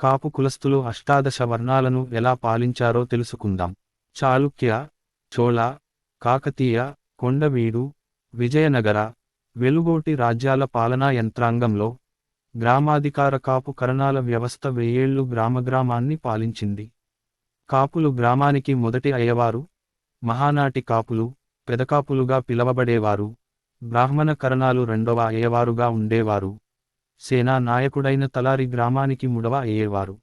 కాపు కులస్తులు అష్టాదశ వర్ణాలను ఎలా పాలించారో తెలుసుకుందాం. చాళుక్య చోళ కాకతీయ కొండవీడు విజయనగర వెలుగోటి రాజ్యాల పాలనా యంత్రాంగంలో గ్రామాధికార కాపు కరణాల వ్యవస్థ వెయ్యేళ్ళు గ్రామగ్రామాన్ని పాలించింది. కాపులు గ్రామానికి మొదటి అయ్యవారు మహానాటి కాపులు పెదకాపులుగా పిలవబడేవారు బ్రాహ్మణ కరణాలు రెండవ అయ్యవారుగా ఉండేవారు. సేనా నాయకుడైన తలారి గ్రామానికి ముడవ అయ్యేవారు.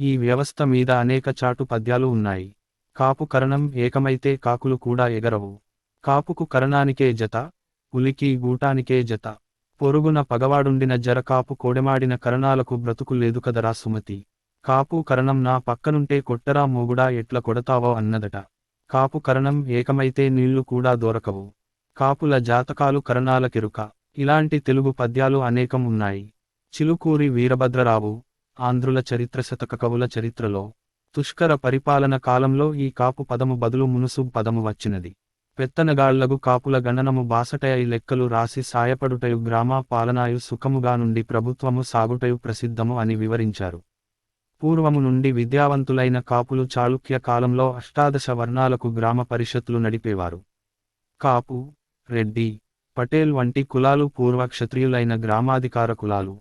ఈ వ్యవస్థ మీద అనేక చాటు పద్యాలు ఉన్నాయి. కాపు కరణం ఏకమైతే కాకులు కూడా ఎగరవు. కాపుకు కరణానికే జత ఉలికి గూటానికే జత. పొరుగున పగవాడుండిన జర కాపు కోడెమాడిన కరణాలకు బ్రతుకు లేదు కదరా సుమతి. కాపు కరణం నా పక్కనుంటే కొట్టరా మూగుడా ఎట్ల కొడతావో అన్నదట. కాపు కరణం ఏకమైతే నీళ్ళు కూడా దొరకవు. కాపుల జాతకాలు కరణాల కరణాలకెరుక ఇలాంటి తెలుగు పద్యాలు అనేకం ఉన్నాయి. చిలుకూరి వీరభద్రరావు ఆంధ్రుల చరిత్ర శతక కవుల చరిత్రలో తుష్కర పరిపాలన కాలంలో ఈ కాపు పదము బదులు మునుసు పదము వచ్చినది. పెత్తనగాళ్ళగు కాపుల గణనము బాసటయ లెక్కలు రాసి సాయపడుటయు గ్రామ పాలనాయు సుఖముగా నుండి ప్రభుత్వము సాగుటయు ప్రసిద్ధము అని వివరించారు. పూర్వము నుండి విద్యావంతులైన కాపులు చాళుక్య కాలంలో అష్టాదశ వర్ణాలకు గ్రామ పరిషత్తులు నడిపేవారు. కాపు రెడ్డి పటేల్ వంటి కులాలు పూర్వ క్షత్రియులైన గ్రామాధికార కులాలు.